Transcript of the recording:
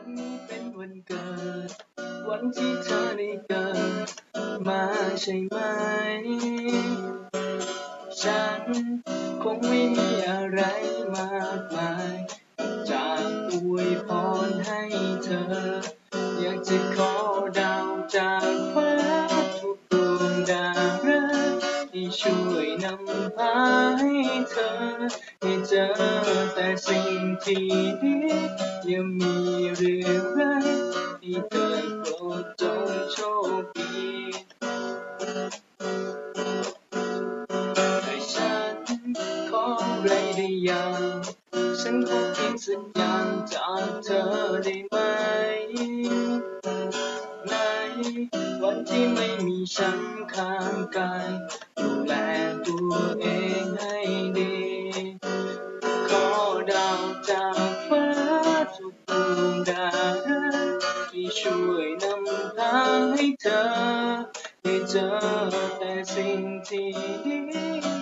วันนี้เป็นวันเกิด วันที่เธอได้เกิด มาใช่ไหม ฉันคงไม่มีอะไรมากมาย จากอวยพรให้เธอ อยากจะขอดาวจาก ช่วยนำพาให้เธอให้เจอแต่สิ่งที่ดีอย่ามีเรื่องร้ายที่เธอโปรดจงโชคดีให้ฉันขออะไรได้อย่างฉันขอเพียงสักอย่างจากเธอได้ไหมในวันที่ไม่มีฉันข้างกาย อดาวจากฟ้าทุกดวงดาวที่ช่วยนำทางให้เธอ ให้เจอแต่สิ่งที่ดี